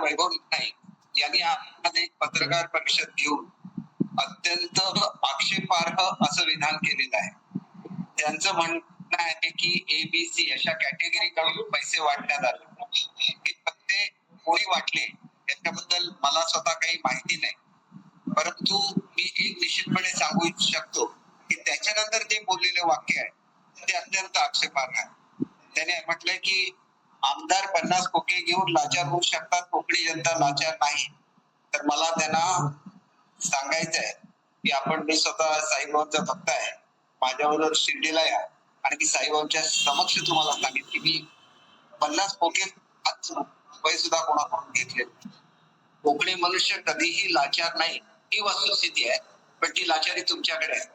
वैभव नाईक यांनी आज एक पत्रकार परिषद घेऊन अत्यंत आक्षेपार्ह असं विधान केलेलं आहे. त्यांचं म्हणणं आहे की एबीसी अशा कॅटेगरी कडून पैसे वाटण्यात आले. हे पत्ते कोणी वाटले याच्याबद्दल मला स्वतः काही माहिती नाही. परंतु मी एक निश्चितपणे सांगू शकतो की त्याच्यानंतर जे बोललेले वाक्य आहे ते अत्यंत आक्षेपार्ह आहे. त्याने म्हटलंय की आमदार पन्नास खोके घेऊन लाचार होऊ शकतात कोकणी जनता लाचार नाही. तर मला त्यांना सांगायचं आहे की आपण मी स्वतः साईबाबांचा भक्त आहे. माझ्याबरोबर शिर्डीला या. आणि साईबाबांच्या समक्ष तुम्हाला सांगेन की मी पन्नास खोके आज रुपये सुद्धा कोणाकडून घेतले कोकणी मनुष्य कधीही लाचार नाही ही वस्तुस्थिती आहे. पण ती लाचारी तुमच्याकडे आहे.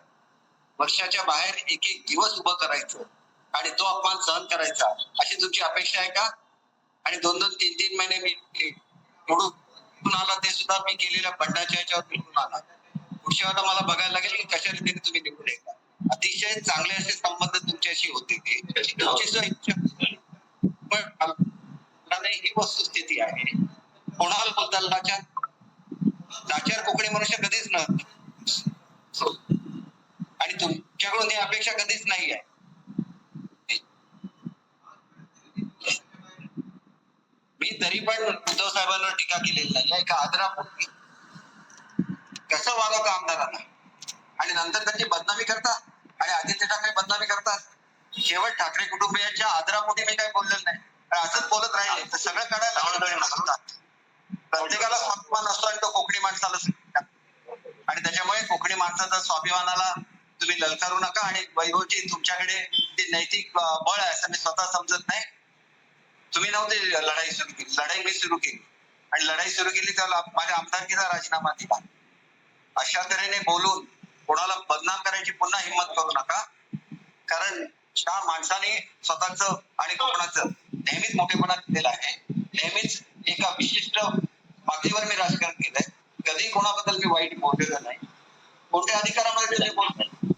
वर्षाच्या बाहेर एक एक दिवस उभं करायचं. आणि तो अपमान सहन करायचा. अशी तुमची अपेक्षा आहे का? आणि दोन दोन तीन तीन महिने मी निवडून आला ते सुद्धा मी केलेल्या बंडाच्या याच्यावर निवडून आला. पुढच्या वेळेला मला बघायला लागेल की कशा रीतीने तुम्ही निवडून येता. अतिशय चांगले असे संबंध तुमच्याशी होते ते. तुमची पण ही वस्तुस्थिती आहे. कोणाला बद्दल लाचार लाचार कोकणी मनुष्य कधीच न आणि तुमच्याकडून ही अपेक्षा कधीच नाही आहे मी तरी पण उद्धव साहेबांवर टीका केलेली नाही. एका आदरापोटी कसं वागवतं आमदारांना आणि नंतर त्यांची बदनामी करतात आणि आदित्य ठाकरे बदनामी करतात शेवट ठाकरे कुटुंबियांच्या आदरापोटी मी काही बोललेलं नाही. असंच बोलत राहिले. तर सगळं काढायला प्रत्येकाला स्वाभिमान असतो आणि तो कोकणी माणसाला आणि त्याच्यामुळे कोकणी माणसाचा स्वाभिमानाला तुम्ही ललकारू नका. आणि वैभवजी तुमच्याकडे ते नैतिक बळ आहे असं मी स्वतः समजत नाही. तुम्ही नव्हते लढाई सुरू केली. लढाई मी सुरू केली. आणि लढाई सुरू केली त्याला माझ्या आमदारकीचा राजीनामा दिला. अशा तऱ्हेने बोलून कोणाला बदनाम करायची पुन्हा हिंमत करू नका. कारण त्या माणसाने स्वतःच आणि कोकणाचं नेहमीच मोठेपणा दिलेला आहे. नेहमीच एका विशिष्ट पातळीवर मी राजकारण केलंय. कधी कोणाबद्दल मी वाईट बोललेलं नाही. कोणत्या अधिकारामध्ये ते बोलत नाही.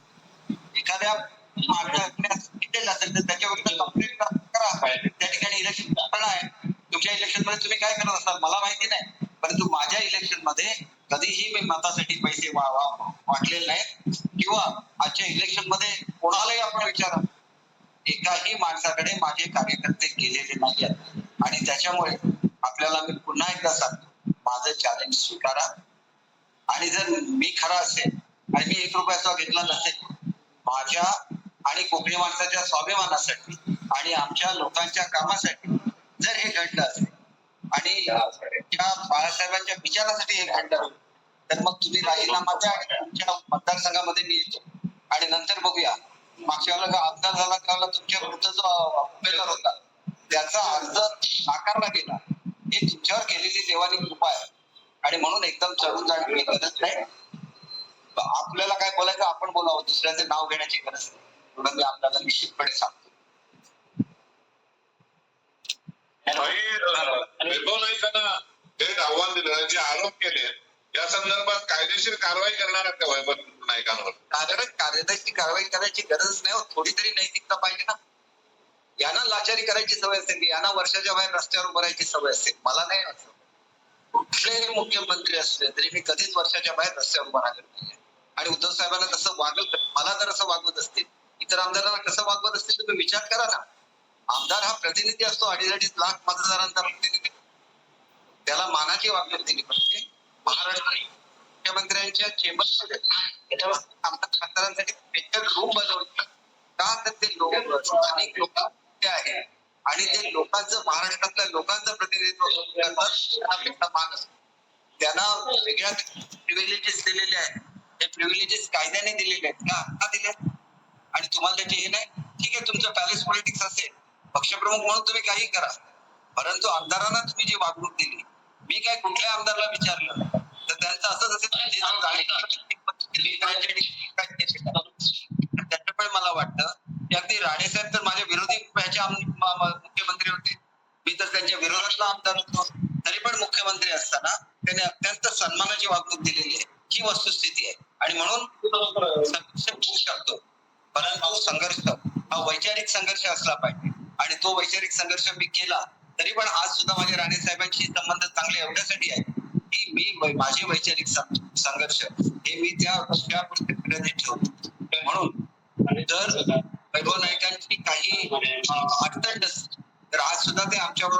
एखाद्या मागण्या असेल तर त्याच्याबद्दल कंप्लेंट करा त्या ठिकाणी इलेक्शन आहे. तुमच्या इलेक्शनमध्ये तुम्ही काय करत असाल? मला माहिती नाही. परंतु माझ्या इलेक्शनमध्ये कधीही मी मतासाठी पैसे वाटलेले नाहीत. किंवा आजच्या इलेक्शनमध्ये कोणालाही आपण विचारा. एकाही माणसाकडे माझे कार्यकर्ते गेलेले नाही आहेत आणि त्याच्यामुळे आपल्याला मी पुन्हा एकदा सांगतो माझं चॅलेंज स्वीकारा. आणि जर मी खरा असेल आणि मी एक रुपयाचा घेतला नसेल माझ्या आणि कोकणी माणसाच्या स्वाभिमानासाठी आणि आमच्या लोकांच्या कामासाठी जर हे घडलं असेल आणि त्या बाळासाहेबांच्या विचारासाठी हे घडलं तर मग तुम्ही राजीनामा द्या आणि तुमच्या मतदारसंघामध्ये मी येतो. आणि नंतर बघूया. मागच्या वेळेला आमदार झाला त्यावेळेला तुमच्या विरुद्ध जो उमेदवार होता त्याचा अर्ज नाकारला गेला. हे तुमच्यावर केलेली देवानी कृपा आहे. आणि म्हणून एकदम चढून जाण्याची गरज नाही. आपल्याला काय बोलायचं आपण बोलावं. दुसऱ्याचं नाव घेण्याची गरज नाही. एवढं मी आपल्याला निश्चितपणे सांगतो. आव्हान दिलं जे आरोप केले या संदर्भात कायदेशीर कारवाई करणार नाईकांवर? कारण कायदेशीर कारवाई करायची गरज नाही हो. थोडी तरी नैतिकता पाहिजे ना. यांना लाचारी करायची सवय असेल यांना वर्षाच्या बाहेर रस्त्यावर उभं राहायची सवय असेल मला नाही असं कुठलेही मुख्यमंत्री असले तरी मी कधीच वर्षाच्या बाहेर रस्त्यावर उभा राहिलो नाही आणि उद्धव साहेबांना कसं वागत मला जर असं वागवत असतील. इतर आमदारांना कसं वागवत असतील तुम्ही विचार करा ना. आमदार हा प्रतिनिधी असतो अडीच अडीच लाख मतदारांचा प्रतिनिधी. त्याला मानाची वागणूक दिली पाहिजे. महाराष्ट्र मुख्यमंत्र्यांच्या चेंबर आमदार खासदारांसाठी स्पेशल रूम बनवली का तर ते लोक स्थानिक लोक ते आहे. आणि ते लोकांचं महाराष्ट्रातल्या लोकांचं प्रतिनिधित्व करतात मान असतो. त्यांना वेगळ्या प्रिव्हिलेजेस दिलेले आहेत. ते प्रिव्हिलेजेस कायद्याने दिलेले आहेत का? का दिले आणि तुम्हाला त्याचे हे नाही ठीक आहे तुमचं पॅलेस पॉलिटिक्स असेल पक्षप्रमुख म्हणून तुम्ही काही करा. परंतु आमदारांना तुम्ही जी वागणूक दिली मी काय कुठल्या आमदारला विचारलं? तर त्यांचं असंच असेल त्याच्यामुळे मला वाटतं की अगदी राणे साहेब तर माझ्या विरोधी ह्याचे मुख्यमंत्री होते. मी तर त्यांच्या विरोधातला आमदार होतो. तरी पण मुख्यमंत्री असताना त्यांनी अत्यंत सन्मानाची वागणूक दिलेली आहे. ही वस्तुस्थिती आहे. आणि म्हणून शकतो. परंतु संघर्ष हा वैचारिक संघर्ष असला पाहिजे. आणि तो वैचारिक संघर्ष मी केला तरी पण आज सुद्धा माझ्या राणे साहेबांशी संबंध चांगले एवढ्यासाठी आहे की मी माझे वैचारिक संघर्ष हे मी त्या ठेवतो. म्हणून जर वैभव नाईकांची काही अडचण नसते तर आज सुद्धा ते आमच्यावर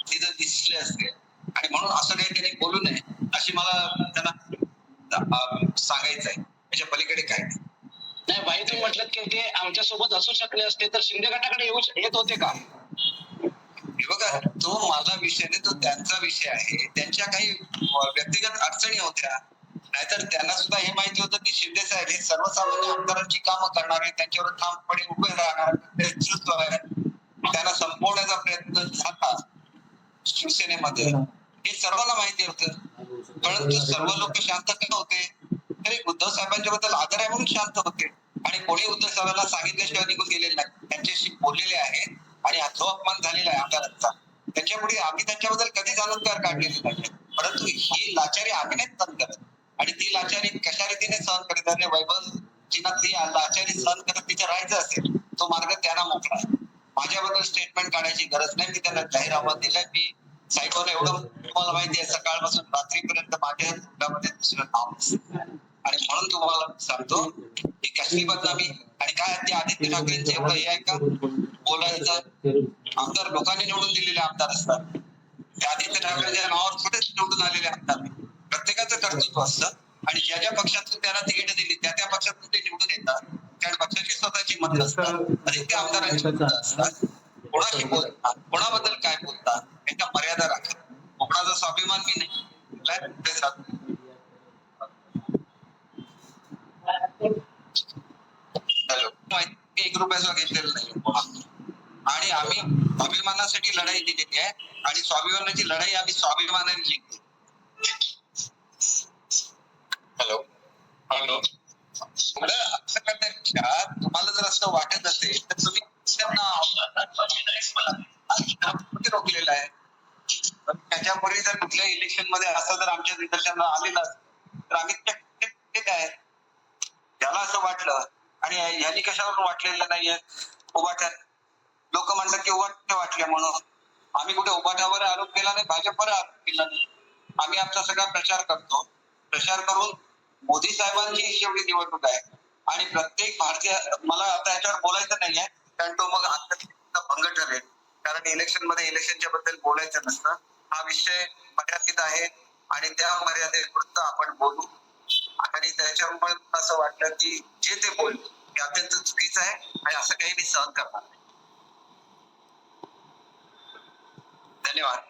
तिथं दिसले असते. आणि म्हणून असं काही त्यांनी बोलू नये अशी मला त्यांना सांगायचं आहे त्याच्या पलीकडे काय नाही नाही भाई तुम्ही म्हटलं की ते आमच्यासोबत असू शकले असते तर शिंदे गटाकडे येऊ येत होते का? बघा तो माझा विषय नाही तो त्यांचा विषय आहे. त्यांच्या काही व्यक्तिगत अडचणी होत्या. नाहीतर त्यांना सुद्धा हे माहिती होतं की शिंदे साहेब हे सर्वसामान्य आमदारांची कामं करणारे त्यांच्यावर ठामपणे उभे राहणार त्यांना संपवण्याचा प्रयत्न झाला शिवसेनेमध्ये. हे सर्वांना माहिती होतं. परंतु सर्व लोक शांत का होते? तरी उद्धव साहेबांच्या बद्दल आदर आहे म्हणून शांत होते. आणि कोणी उद्धव साहेबांना सांगितल्याशिवाय निघून गेलेले नाही. त्यांच्याशी बोललेले आहे आणि जो अपमान झालेला आहे आमदारांचा त्याच्यामुळे आम्ही त्यांच्याबद्दल कधीच अलंकार काढलेले नाही. परंतु ही लाचारी आम्ही नाही सहन करत. आणि ती लाचारी कशा रीतीने सहन करत आणि वैभव? जिना ती लाचारी सहन करत तिथे राहायचं असेल तो मार्ग त्यांना मोकळा आहे. माझ्याबद्दल स्टेटमेंट काढायची गरज नाही मी त्यांना जाहीर आव्हान दिलं मी साहेबांना एवढं तुम्हाला माहिती आहे सकाळपासून रात्रीपर्यंत माझ्या दुसरं नाव आणि म्हणून तुम्हाला सांगतो कसली बदनामी? आणि काय ते आदित्य ठाकरेंचे एवढं हे आहे का? बोलायचं. आमदार लोकांनी निवडून दिलेले आमदार असतात. त्या आदित्य ठाकरेंच्या नावावर कुठेच निवडून आलेले आमदार. प्रत्येकाचं कर्तृत्व असतं. आणि ज्या ज्या पक्षातून त्यांना तिकीट दिली त्या त्या पक्षातून ते निवडून येतात. कारण पक्षाची स्वतःची मतं असतात. आणि त्या आमदारांची मतं असतात. कोणाशी बोलतात? कोणाबद्दल काय बोलतात? याच्या मर्यादा राखा. कोणाचा स्वाभिमान मी नाही कुठल्याही कुठे जात नाही. हॅलो रुपयाचा घेतलेला नाही. आणि आम्ही अभिमानासाठी लढाई दिलेली आहे. आणि स्वाभिमानाची लढाई आम्ही स्वाभिमानाने जिंकतो हॅलो. हॅलो. तुम्हाला जर असं वाटत असेल तर तुम्ही रोखलेलं आहे. पण त्याच्यापूर्वी जर कुठल्या इलेक्शनमध्ये असं जर आमच्या निदर्शनाला आलेलं तर आम्ही ते काय? त्याला असं वाटलं आणि ह्यांनी कशावर वाटलेलं नाहीये? उभाट्या लोक म्हणतात की उभाट्या वाटल्या म्हणून. आम्ही कुठे उभाट्यावर आरोप केला नाही भाजपवर आरोप केला नाही. आम्ही आमचा सगळा प्रचार करतो. प्रचार करून मोदी साहेबांची शेवटी निवडणूक आहे. आणि प्रत्येक भारतीय मला आता याच्यावर बोलायचं नाहीये. कारण तो मग आत्महत्येचा भंग ठरेल. कारण इलेक्शनमध्ये इलेक्शनच्या बद्दल बोलायचं नसतं. हा विषय मर्यादित आहे. आणि त्या मर्यादेपुरतं आपण बोलू. आणि त्याच्यामुळे मला असं वाटलं की जे ते बोल हे अत्यंत चुकीचं आहे आणि असं काही मी सहन करणार नाही. धन्यवाद.